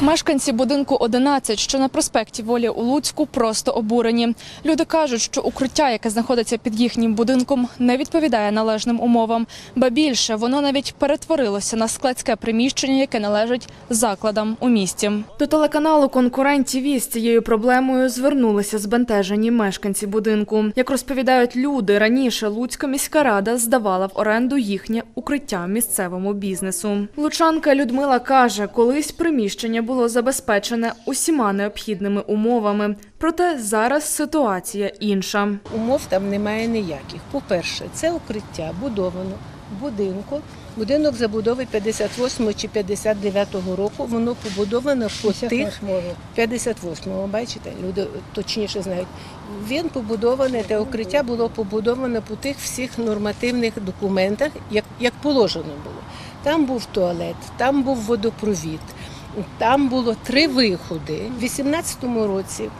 Мешканці будинку 11, що на проспекті Волі у Луцьку, просто обурені. Люди кажуть, що укриття, яке знаходиться під їхнім будинком, не відповідає належним умовам. Ба більше воно навіть перетворилося на складське приміщення, яке належить закладам у місті. До телеканалу Конкурент ТІВІ цією проблемою звернулися збентежені мешканці будинку. Як розповідають люди, раніше Луцька міська рада здавала в оренду їхнє укриття місцевому бізнесу. Лучанка Людмила каже, колись приміщення було забезпечене усіма необхідними умовами. Проте зараз ситуація інша. Умов там немає ніяких. По-перше, це укриття будовано будинку. Будинок забудови 58 чи 59-го року. Воно побудовано по тих 58-го, бачите, люди точніше знають. Він побудований, те укриття було побудовано по тих всіх нормативних документах, як, як положено було. Там був туалет, там був водопровід, там було три виходи. У 18-му році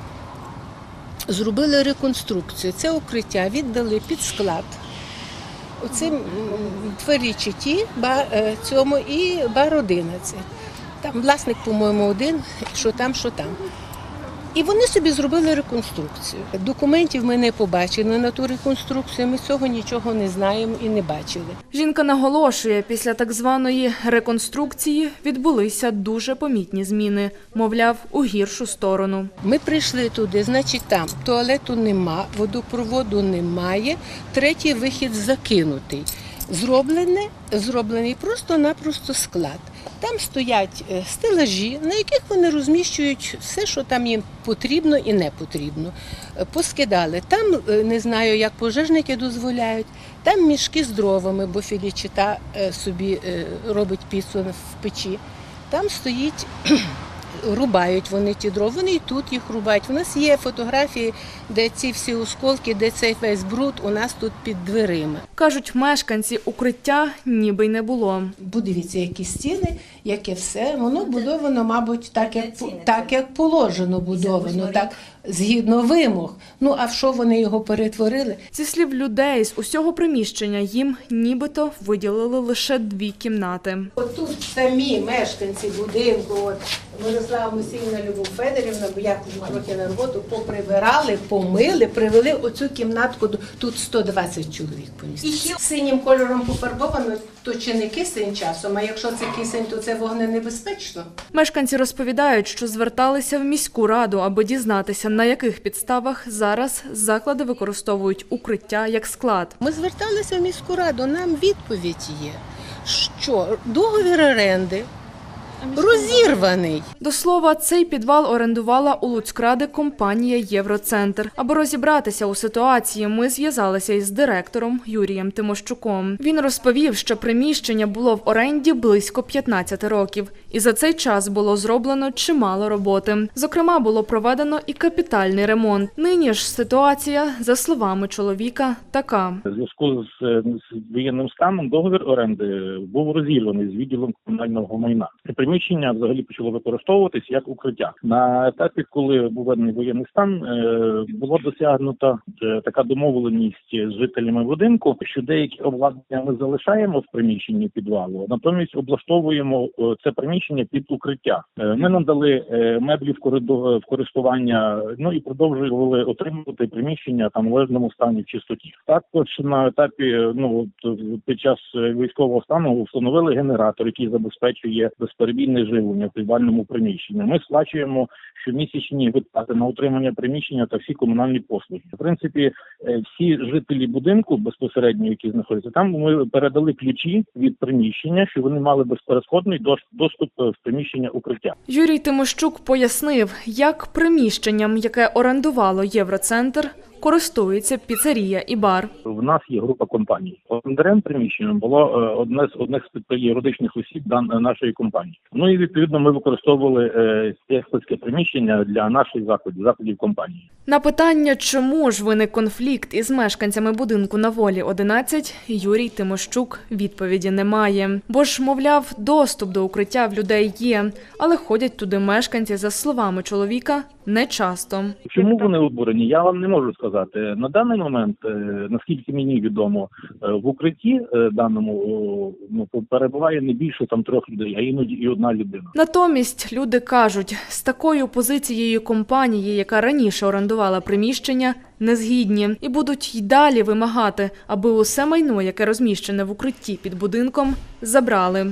зробили реконструкцію. Це укриття віддали під склад. Оцим м, двері читі, е, цьому і бар 11. Там власник, по-моєму, один, що там, що там. І вони собі зробили реконструкцію. Документів ми не побачили на ту реконструкцію. Ми цього нічого не знаємо і не бачили. Жінка наголошує, після так званої реконструкції відбулися дуже помітні зміни, мовляв, у гіршу сторону. Ми прийшли туди, значить, там туалету нема, водопроводу немає, третій вихід закинутий. Зроблене, зроблений просто-напросто склад. Там стоять е, стелажі, на яких вони розміщують все, що там їм потрібно і не потрібно. Е, Поскидали. Там е, не знаю, як пожежники дозволяють. Там мішки з дровами, бо Філічита собі робить піцу в печі. Там стоїть рубають вони ті дрова, вони і тут їх рубають. У нас є фотографії, де ці всі осколки, де цей весь бруд у нас тут під дверима. Кажуть, мешканці укриття ніби й не було. Подивіться, які стіни, яке все. Воно будовано, мабуть, так як так, як положено будовано, так згідно вимог. Ну а в що вони його перетворили? Зі слів людей з усього приміщення їм нібито виділили лише дві кімнати. От тут самі мешканці будинку, от Мирослава Мусійна, Любов Федорівна, бо я ходжу трохи на роботу, поприбирали, помили, привели оцю кімнатку. Тут 120 чоловік помістили. Синім кольором пофарбовано, то чи не кисень часом, а якщо це кисень, то це вогненебезпечно. Мешканці розповідають, що зверталися в міську раду, аби дізнатися, на яких підставах зараз заклади використовують укриття як склад. Ми зверталися в міську раду, нам відповідь є, що договір оренди розірваний. До слова, цей підвал орендувала у Луцькради компанія Євроцентр. Аби розібратися у ситуації, ми зв'язалися із директором Юрієм Тимощуком. Він розповів, що приміщення було в оренді близько 15 років, і за цей час було зроблено чимало роботи. Зокрема, було проведено і капітальний ремонт. Нині ж ситуація, за словами чоловіка, така. У зв'язку з, е, з воєнним станом договір оренди був розірваний з відділом комунального майна. Приміщення взагалі почало використовуватись як укриття. На етапі, коли був введений воєнний стан, е, було досягнута е, така домовленість з жителями будинку, що деякі обладнання ми залишаємо в приміщенні підвалу, натомість облаштовуємо е, це приміщення під укриття. Ми надали меблі в користування, ну і продовжували отримувати приміщення там в належному стані в чистоті. Також на етапі ну під час військового стану встановили генератор, який забезпечує безперебійне живлення в підвальному приміщенні. Ми сплачуємо щомісячні витрати на утримання приміщення та всі комунальні послуги. В принципі, е, всі жителі будинку безпосередньо, які знаходяться там, ми передали ключі від приміщення, що вони мали безперешкодний доступ е, в приміщення укриття. Юрій Тимощук пояснив, як приміщенням, яке орендувало Євроцентр, користується піцерія і бар. В нас є група компаній. Орендарем приміщенням було е, одне з одних з юридичних осіб нашої компанії. Ну і відповідно ми використовували е, складське приміщення для наших закладів, закладів компанії. На питання, чому ж виник конфлікт із мешканцями будинку на волі 11, Юрій Тимощук відповіді немає. Бо ж, мовляв, доступ до укриття в людей є, але ходять туди мешканці, за словами чоловіка, не часто. Чому вони обурені? Я вам не можу сказати. Сказати, на даний момент, е, наскільки мені відомо, е, в укритті е, даному ну перебуває не більше там трьох людей, а іноді і одна людина. Натомість люди кажуть, з такою позицією компанії, яка раніше орендувала приміщення, не згідні і будуть й далі вимагати, аби усе майно, яке розміщене в укритті під будинком, забрали.